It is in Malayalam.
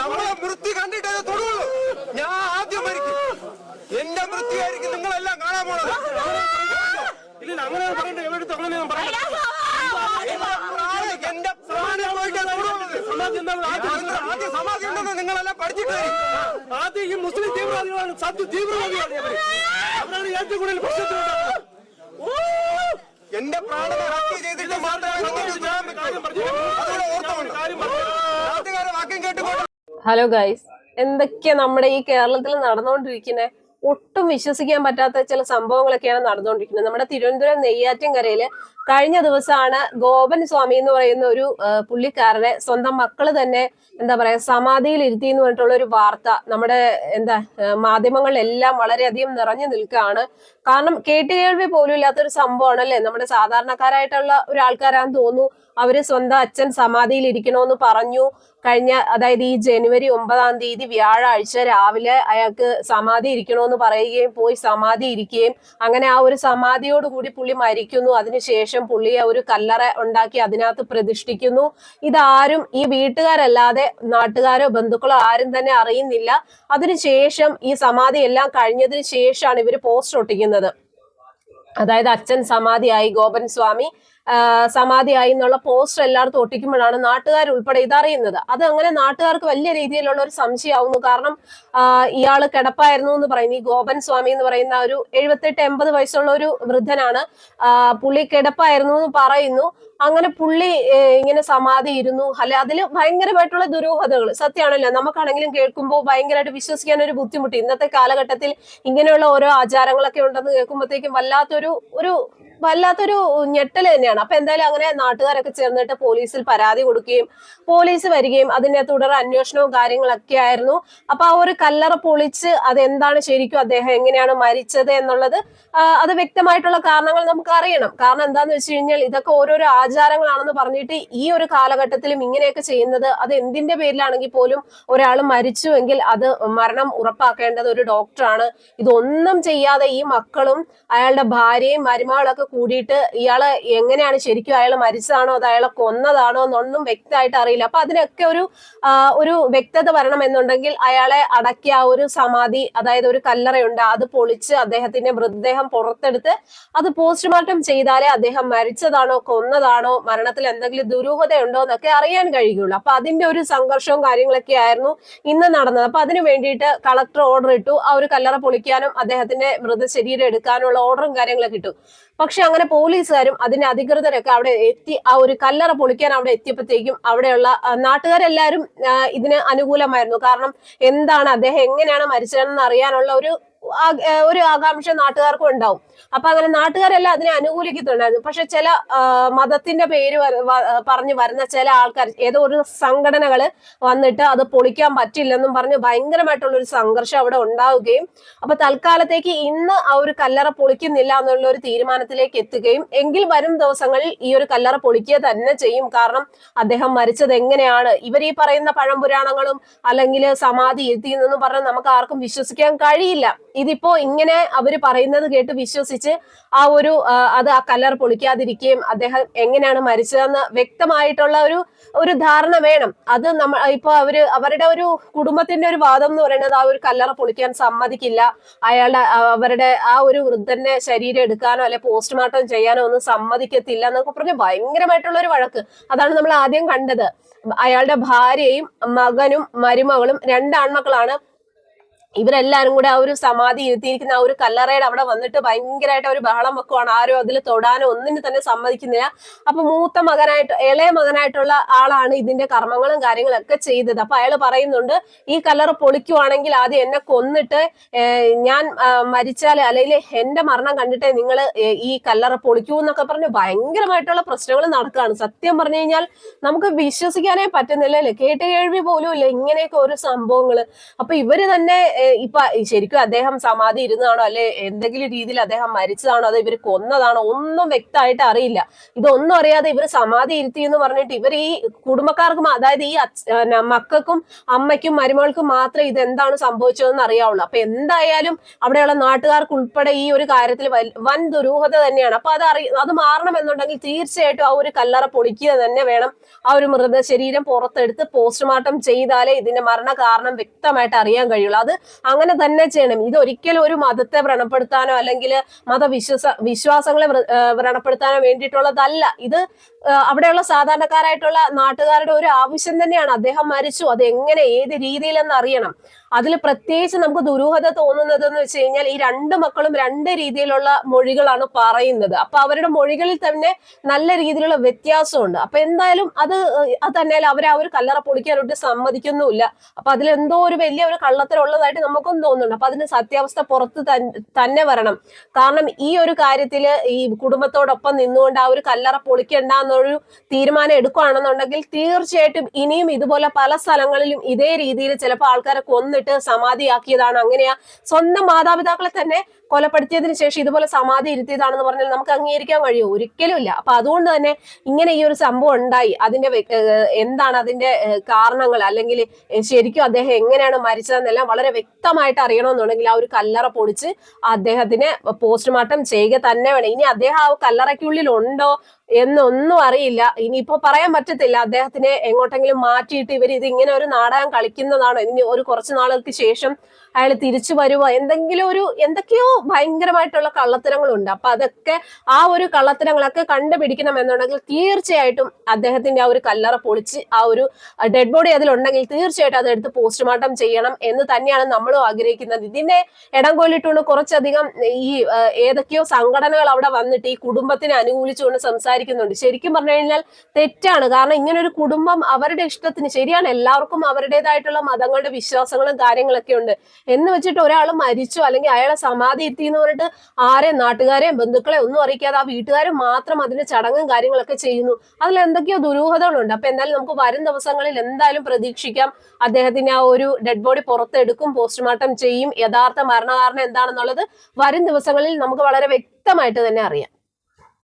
നമ്മളെ മൃത്യു കണ്ടിട്ടേ തൊടുള്ളൂ. ഞാൻ ആദ്യം മരിക്കും. എന്റെ മൃത്യുവായിരിക്കും നിങ്ങളെല്ലാം കാണാൻ പോണത്. ഇല്ല അങ്ങനെ പറയണ്ട. എവിടെ അങ്ങനെ പറയണ്ട. പ്രാണൻ, എന്റെ പ്രാണൻ പോയിട്ടേ ആദ്യം സമാധി ഉണ്ടെന്ന് നിങ്ങളെല്ലാം പഠിച്ചിട്ട് ആദ്യം ഈ മുസ്ലിം തീവ്രവാദികളാണ്. സത്യ തീവ്രവാദികളാണ് അവരാണ് ഏറ്റവും കൂടുതൽ പ്രശ്നത്തിലുണ്ടാക്കുന്നത് എന്റെ പ്രാണനെ ഹത്യ ചെയ്തിട്ട് മാത്രമേ ഹലോ ഗൈസ് എന്തൊക്കെയാ നമ്മുടെ ഈ കേരളത്തിൽ നടന്നുകൊണ്ടിരിക്കുന്നത് ഒട്ടും വിശ്വസിക്കാൻ പറ്റാത്ത ചില സംഭവങ്ങളൊക്കെയാണ് നടന്നുകൊണ്ടിരിക്കുന്നത് നമ്മുടെ തിരുവനന്തപുരം നെയ്യാറ്റിൻകരയിൽ കഴിഞ്ഞ ദിവസമാണ് ഗോപൻ സ്വാമി എന്ന് പറയുന്ന ഒരു പുള്ളിക്കാരനെ സ്വന്തം മക്കൾ തന്നെ എന്താ പറയാ സമാധിയിൽ ഇരുത്തി എന്ന് പറഞ്ഞിട്ടുള്ള ഒരു വാർത്ത നമ്മുടെ എന്താ മാധ്യമങ്ങളിലെല്ലാം വളരെയധികം നിറഞ്ഞു നിൽക്കുകയാണ്. കാരണം കേട്ടുകേൾവി പോലും ഇല്ലാത്തൊരു സംഭവമാണ് അല്ലേ നമ്മുടെ സാധാരണക്കാരായിട്ടുള്ള ഒരാൾക്കാരാന്ന് തോന്നുന്നു അവർ സ്വന്തം അച്ഛൻ സമാധിയിൽ ഇരിക്കണമെന്ന് പറഞ്ഞു. കഴിഞ്ഞ അതായത് ഈ ജനുവരി ഒമ്പതാം തീയതി വ്യാഴാഴ്ച രാവിലെ അയാൾക്ക് സമാധി ഇരിക്കണമെന്ന് പറയുകയും പോയി സമാധി ഇരിക്കുകയും അങ്ങനെ ആ ഒരു സമാധിയോടുകൂടി പുള്ളി മരിക്കുന്നു. അതിനുശേഷം പുള്ളിയെ ഒരു കല്ലറ ഉണ്ടാക്കി അതിനകത്ത് പ്രതിഷ്ഠിക്കുന്നു. ഇതാരും ഈ വീട്ടുകാരല്ലാതെ നാട്ടുകാരോ ബന്ധുക്കളോ ആരും തന്നെ അറിയുന്നില്ല. അതിനുശേഷം ഈ സമാധി എല്ലാം കഴിഞ്ഞതിന് ശേഷമാണ് ഇവർ പോസ്റ്റ് ഒട്ടിക്കുന്നത്. അതായത് അച്ഛൻ സമാധിയായി ഗോപൻ സ്വാമി സമാധിയായി എന്നുള്ള പോസ്റ്റർ എല്ലായിടത്തും ഒട്ടിക്കുമ്പോഴാണ് നാട്ടുകാർ ഉൾപ്പെടെ ഇതറിയുന്നത്. അത് അങ്ങനെ നാട്ടുകാർക്ക് വലിയ രീതിയിലുള്ള ഒരു സംശയമാവുന്നു. കാരണം ഇയാൾ കിടപ്പായിരുന്നു എന്ന് പറയുന്നു ഈ ഗോപൻ സ്വാമി എന്ന് പറയുന്ന ഒരു എഴുപത്തെട്ട് എൺപത് വയസ്സുള്ള ഒരു വൃദ്ധനാണ് പുള്ളി കിടപ്പായിരുന്നു എന്ന് പറയുന്നു. അങ്ങനെ പുള്ളി ഇങ്ങനെ സമാധി ഇരുന്നു. അല്ലെ അതിൽ ഭയങ്കരമായിട്ടുള്ള ദുരൂഹതകൾ സത്യമാണല്ലോ നമുക്കാണെങ്കിലും കേൾക്കുമ്പോൾ ഭയങ്കരമായിട്ട് വിശ്വസിക്കാൻ ഒരു ബുദ്ധിമുട്ട്. ഇന്നത്തെ കാലഘട്ടത്തിൽ ഇങ്ങനെയുള്ള ഓരോ ആചാരങ്ങളൊക്കെ ഉണ്ടെന്ന് കേൾക്കുമ്പോഴത്തേക്കും വല്ലാത്തൊരു ഒരു വല്ലാത്തൊരു ഞെട്ടൽ തന്നെയാണ്. അപ്പൊ എന്തായാലും അങ്ങനെ നാട്ടുകാരൊക്കെ ചേർന്നിട്ട് പോലീസിൽ പരാതി കൊടുക്കുകയും പോലീസ് വരികയും അതിന്റെ തുടർ അന്വേഷണവും കാര്യങ്ങളൊക്കെ ആയിരുന്നു. അപ്പൊ ആ ഒരു കല്ലറ പൊളിച്ച് അതെന്താണ് ശരിക്കും അദ്ദേഹം എങ്ങനെയാണ് മരിച്ചത് എന്നുള്ളത് അത് വ്യക്തമായിട്ടുള്ള കാരണങ്ങൾ നമുക്ക് അറിയണം. കാരണം എന്താന്ന് വെച്ച് കഴിഞ്ഞാൽ ഇതൊക്കെ ഓരോരോ ആചാരങ്ങളാണെന്ന് പറഞ്ഞിട്ട് ഈ ഒരു കാലഘട്ടത്തിലും ഇങ്ങനെയൊക്കെ ചെയ്യുന്നത് അത് എന്തിന്റെ പേരിലാണെങ്കിൽ പോലും ഒരാൾ മരിച്ചുവെങ്കിൽ അത് മരണം ഉറപ്പാക്കേണ്ടത് ഒരു ഡോക്ടറാണ് ഇതൊന്നും ചെയ്യാതെ ഈ മക്കളും അയാളുടെ ഭാര്യയും മരുമകളൊക്കെ കൂടിയിട്ട് ഇയാളെ എങ്ങനെയാണ് ശരിക്കും അയാൾ മരിച്ചതാണോ അത് അയാളെ കൊന്നതാണോ എന്നൊന്നും വ്യക്തമായിട്ട് അറിയില്ല. അപ്പൊ അതിനൊക്കെ ഒരു ഒരു വ്യക്തത വരണം എന്നുണ്ടെങ്കിൽ അയാളെ അടക്കിയ ആ ഒരു സമാധി അതായത് ഒരു കല്ലറയുണ്ട് അത് പൊളിച്ച് അദ്ദേഹത്തിന്റെ മൃതദേഹം പുറത്തെടുത്ത് അത് പോസ്റ്റ്മോർട്ടം ചെയ്താലേ അദ്ദേഹം മരിച്ചതാണോ കൊന്നതാണോ മരണത്തിൽ എന്തെങ്കിലും ദുരൂഹതയുണ്ടോ എന്നൊക്കെ അറിയാൻ കഴിയുള്ളൂ. അപ്പൊ അതിന്റെ ഒരു സംഘർഷവും കാര്യങ്ങളൊക്കെ ആയിരുന്നു ഇന്ന് നടന്നത്. അപ്പൊ അതിന് വേണ്ടിയിട്ട് കളക്ടർ ഓർഡർ ഇട്ടു. ആ ഒരു കല്ലറ പൊളിക്കാനും അദ്ദേഹത്തിന്റെ മൃതശരീരം എടുക്കാനുള്ള ഓർഡറും കാര്യങ്ങളൊക്കെ ഇട്ടു. പക്ഷെ അങ്ങനെ പോലീസുകാരും അതിന്റെ അധികൃതരൊക്കെ അവിടെ എത്തി ആ ഒരു കല്ലറ പൊളിക്കാൻ അവിടെ എത്തിയപ്പോഴത്തേക്കും അവിടെയുള്ള നാട്ടുകാരെല്ലാവരും ഇതിന് അനുകൂലമായിരുന്നു. കാരണം എന്താണ് അദ്ദേഹം എങ്ങനെയാണ് മരിച്ചതെന്ന് അറിയാനുള്ള ഒരു ഒരു ആകാംക്ഷ നാട്ടുകാർക്കും ഉണ്ടാവും. അപ്പൊ അങ്ങനെ നാട്ടുകാരെല്ലാം അതിനെ അനുകൂലിക്കുന്നുണ്ടായിരുന്നു. പക്ഷെ ചില മതത്തിന്റെ പേര് പറഞ്ഞ് പറഞ്ഞു വരുന്ന ചില ആൾക്കാർ ഏതോ ഒരു സംഘടനകൾ വന്നിട്ട് അത് പൊളിക്കാൻ പറ്റില്ലെന്നും പറഞ്ഞ് ഭയങ്കരമായിട്ടുള്ള ഒരു സംഘർഷം അവിടെ ഉണ്ടാവുകയും അപ്പൊ തൽക്കാലത്തേക്ക് ഇന്ന് ആ ഒരു കല്ലറ പൊളിക്കുന്നില്ല എന്നുള്ള ഒരു തീരുമാനത്തിലേക്ക് എത്തുകയും എങ്കിൽ വരും ദിവസങ്ങളിൽ ഈ ഒരു കല്ലറ പൊളിക്കുക തന്നെ ചെയ്യും. കാരണം അദ്ദേഹം മരിച്ചത് എങ്ങനെയാണ്? ഇവർ ഈ പറയുന്ന പഴംപുരാണങ്ങളും അല്ലെങ്കിൽ സമാധി എത്തി എന്നും പറഞ്ഞാൽ നമുക്ക് ആർക്കും വിശ്വസിക്കാൻ കഴിയില്ല. ഇതിപ്പോ ഇങ്ങനെ അവർ പറയുന്നത് കേട്ട് വിശ്വസിച്ച് ആ ഒരു അത് ആ കല്ലർ പൊളിക്കാതിരിക്കുകയും അദ്ദേഹം എങ്ങനെയാണ് മരിച്ചതെന്ന് വ്യക്തമായിട്ടുള്ള ഒരു ഒരു ധാരണ വേണം. അത് നമ്മ ഇപ്പൊ അവർ അവരുടെ ഒരു കുടുംബത്തിന്റെ ഒരു വാദം എന്ന് പറയുന്നത് ആ ഒരു കല്ലറ പൊളിക്കാൻ സമ്മതിക്കില്ല. അയാളുടെ അവരുടെ ആ ഒരു വൃദ്ധന്റെ ശരീരം എടുക്കാനോ അല്ലെ പോസ്റ്റ്മോർട്ടം ചെയ്യാനോ ഒന്നും സമ്മതിക്കത്തില്ല എന്നൊക്കെ പറഞ്ഞ് ഭയങ്കരമായിട്ടുള്ള ഒരു വഴക്ക്. അതാണ് നമ്മൾ ആദ്യം കണ്ടത്. അയാളുടെ ഭാര്യയും മകനും മരുമകളും രണ്ട് ആൺമക്കളാണ് ഇവരെല്ലാരും കൂടെ ആ ഒരു സമാധി ഇരുത്തിയിരിക്കുന്ന ആ ഒരു കല്ലറയുടെ അവിടെ വന്നിട്ട് ഭയങ്കരമായിട്ട് ഒരു ബഹളം വെക്കുവാണ്. ആരും അതിൽ തൊടാനോ ഒന്നിന് തന്നെ സമ്മതിക്കുന്നില്ല. അപ്പൊ മൂത്ത മകനായിട്ട് ഇളയ മകനായിട്ടുള്ള ആളാണ് ഇതിന്റെ കർമ്മങ്ങളും കാര്യങ്ങളൊക്കെ ചെയ്തത്. അപ്പൊ അയാൾ പറയുന്നുണ്ട് ഈ കല്ലറ പൊളിക്കുവാണെങ്കിൽ ആദ്യം എന്നെ കൊന്നിട്ട് ഞാൻ മരിച്ചാൽ അല്ലെങ്കിൽ എന്റെ മരണം കണ്ടിട്ടേ നിങ്ങൾ ഈ കല്ലറ പൊളിക്കൂ എന്നൊക്കെ പറഞ്ഞ് ഭയങ്കരമായിട്ടുള്ള പ്രശ്നങ്ങൾ നടക്കുകയാണ്. സത്യം പറഞ്ഞു കഴിഞ്ഞാൽ നമുക്ക് വിശ്വസിക്കാനേ പറ്റുന്നില്ല അല്ലേ? കേട്ട് കേൾവി പോലും ഇല്ല ഇങ്ങനെയൊക്കെ ഓരോ സംഭവങ്ങൾ. അപ്പൊ ഇവർ തന്നെ ഇപ്പൊ ശരിക്കും അദ്ദേഹം സമാധി ഇരുന്നതാണോ? അല്ലെ എന്തെങ്കിലും രീതിയിൽ അദ്ദേഹം മരിച്ചതാണോ? അതോ ഇവർ കൊന്നതാണോ? ഒന്നും വ്യക്തമായിട്ട് അറിയില്ല. ഇതൊന്നും അറിയാതെ ഇവർ സമാധി ഇരുത്തി എന്ന് പറഞ്ഞിട്ട് ഇവർ ഈ കുടുംബക്കാർക്കും അതായത് ഈ മക്കൾക്കും അമ്മയ്ക്കും മരുമകൾക്കും മാത്രമേ ഇത് എന്താണ് സംഭവിച്ചതെന്ന് അറിയാവുള്ളൂ. അപ്പൊ എന്തായാലും അവിടെയുള്ള നാട്ടുകാർക്ക് ഉൾപ്പെടെ ഈ ഒരു കാര്യത്തിൽ വൻ ദുരൂഹത തന്നെയാണ്. അപ്പൊ അത് അറി അത് മാറണം എന്നുണ്ടെങ്കിൽ തീർച്ചയായിട്ടും ആ ഒരു കല്ലറ പൊളിക്കുക തന്നെ വേണം. ആ ഒരു മൃതശരീരം പുറത്തെടുത്ത് പോസ്റ്റ്മോർട്ടം ചെയ്താലേ ഇതിന്റെ മരണ കാരണം വ്യക്തമായിട്ട് അറിയാൻ കഴിയുള്ളൂ. അത് അങ്ങനെ തന്നെ ചെയ്യണം. ഇത് ഒരിക്കലും ഒരു മതത്തെ വ്രണപ്പെടുത്താനോ അല്ലെങ്കിൽ മതവിശ്വാസ വിശ്വാസങ്ങളെ വ്ര- വ്രണപ്പെടുത്താനോ വേണ്ടിയിട്ടുള്ളതല്ല. ഇത് അവിടെയുള്ള സാധാരണക്കാരായിട്ടുള്ള നാട്ടുകാരുടെ ഒരു ആവശ്യം തന്നെയാണ്. അദ്ദേഹം മരിച്ചു. അത് എങ്ങനെ ഏത് രീതിയിലെന്ന് അറിയണം. അതിൽ പ്രത്യേകിച്ച് നമുക്ക് ദുരൂഹത തോന്നുന്നത് എന്ന് വെച്ച് കഴിഞ്ഞാൽ ഈ രണ്ട് മക്കളും രണ്ട് രീതിയിലുള്ള മൊഴികളാണ് പറയുന്നത്. അപ്പൊ അവരുടെ മൊഴികളിൽ തന്നെ നല്ല രീതിയിലുള്ള വ്യത്യാസമുണ്ട്. അപ്പൊ എന്തായാലും അത് തന്നെ അവർ ആ ഒരു കല്ലറ പൊളിക്കാനൊട്ട് സമ്മതിക്കുന്നുമില്ല. അപ്പൊ അതിലെന്തോ ഒരു വലിയ ഒരു കള്ളത്തരമുള്ളതായിട്ട് നമുക്കും തോന്നുന്നുണ്ട്. അപ്പൊ അതിന്റെ സത്യാവസ്ഥ പുറത്ത് തന്നെ വരണം. കാരണം ഈ ഒരു കാര്യത്തിൽ ഈ കുടുംബത്തോടൊപ്പം നിന്നുകൊണ്ട് ആ ഒരു കല്ലറ പൊളിക്കണ്ട എന്നൊരു തീരുമാനം എടുക്കുകയാണെന്നുണ്ടെങ്കിൽ തീർച്ചയായിട്ടും ഇനിയും ഇതുപോലെ പല സ്ഥലങ്ങളിലും ഇതേ രീതിയിൽ ചിലപ്പോൾ ആൾക്കാരെ കൊന്നിട്ട് സമാധിയാക്കിയതാണ്. അങ്ങനെയാ സ്വന്തം മാതാപിതാക്കളെ തന്നെ കൊലപ്പെടുത്തിയതിനു ശേഷം ഇതുപോലെ സമാധി ഇരുത്തിയതാണെന്ന് പറഞ്ഞാൽ നമുക്ക് അംഗീകരിക്കാൻ കഴിയുമോ ഒരിക്കലും ഇല്ല. അപ്പൊ അതുകൊണ്ട് തന്നെ ഇങ്ങനെ ഈ ഒരു സംഭവം ഉണ്ടായി. അതിന്റെ എന്താണ് അതിന്റെ കാരണങ്ങൾ? അല്ലെങ്കിൽ ശരിക്കും അദ്ദേഹം എങ്ങനെയാണ് മരിച്ചതെന്നെല്ലാം വളരെ വ്യക്തമായിട്ട് അറിയണമെന്നുണ്ടെങ്കിൽ ആ ഒരു കല്ലറ പൊളിച്ച് അദ്ദേഹത്തിന് പോസ്റ്റ്മോർട്ടം ചെയ്യുക തന്നെ വേണം. ഇനി അദ്ദേഹം ആ കല്ലറയ്ക്കുള്ളിൽ ഉണ്ടോ എന്നൊന്നും അറിയില്ല. ഇനിയിപ്പോ പറയാൻ പറ്റത്തില്ല. അദ്ദേഹത്തിനെ എങ്ങോട്ടെങ്കിലും മാറ്റിയിട്ട് ഇവർ ഇത് ഇങ്ങനെ ഒരു നാടകം കളിക്കുന്നതാണോ? ഇനി ഒരു കുറച്ച് നാളുകൾക്ക് ശേഷം അയാൾ തിരിച്ചു വരുവോ? എന്തെങ്കിലും ഒരു എന്തൊക്കെയോ ഭയങ്കരമായിട്ടുള്ള കള്ളത്തരങ്ങളുണ്ട്. അപ്പൊ അതൊക്കെ ആ ഒരു കള്ളത്തരങ്ങളൊക്കെ കണ്ടുപിടിക്കണം എന്നുണ്ടെങ്കിൽ തീർച്ചയായിട്ടും അദ്ദേഹത്തിന്റെ ആ ഒരു കല്ലറ പൊളിച്ച് ആ ഒരു ഡെഡ് ബോഡി അതിലുണ്ടെങ്കിൽ തീർച്ചയായിട്ടും അതെടുത്ത് പോസ്റ്റ്മോർട്ടം ചെയ്യണം എന്ന് തന്നെയാണ് നമ്മളും ആഗ്രഹിക്കുന്നത്. ഇതിനെ ഇടം കൊല്ലിട്ടുകൊണ്ട് കുറച്ചധികം ഈ ഏതൊക്കെയോ സംഘടനകൾ അവിടെ വന്നിട്ട് ഈ കുടുംബത്തിനെ അനുകൂലിച്ചുകൊണ്ട് സംസാരിക്കുന്നുണ്ട് ശരിക്കും പറഞ്ഞു കഴിഞ്ഞാൽ തെറ്റാണ്. കാരണം ഇങ്ങനെ ഒരു കുടുംബം അവരുടെ ഇഷ്ടത്തിന് ശരിയാണ്. എല്ലാവർക്കും അവരുടേതായിട്ടുള്ള മതങ്ങളുടെ വിശ്വാസങ്ങളും കാര്യങ്ങളൊക്കെ ഉണ്ട്. എന്ന് വെച്ചിട്ട് ഒരാൾ മരിച്ചു അല്ലെങ്കിൽ അയാളെ സമാധി എത്തി എന്ന് പറഞ്ഞിട്ട് ആരെയും നാട്ടുകാരെയും ബന്ധുക്കളെ ഒന്നും അറിയിക്കാതെ ആ വീട്ടുകാർ മാത്രം അതിന്റെ ചടങ്ങും കാര്യങ്ങളൊക്കെ ചെയ്യുന്നു. അതിൽ എന്തൊക്കെയോ ദുരൂഹതകളുണ്ട്. അപ്പൊ എന്തായാലും നമുക്ക് വരും ദിവസങ്ങളിൽ എന്തായാലും പ്രതീക്ഷിക്കാം അദ്ദേഹത്തിന് ആ ഒരു ഡെഡ് ബോഡി പുറത്തെടുക്കും പോസ്റ്റ്മോർട്ടം ചെയ്യും. യഥാർത്ഥ മരണകാരണം എന്താണെന്നുള്ളത് വരും ദിവസങ്ങളിൽ നമുക്ക് വളരെ വ്യക്തമായിട്ട് തന്നെ അറിയാം.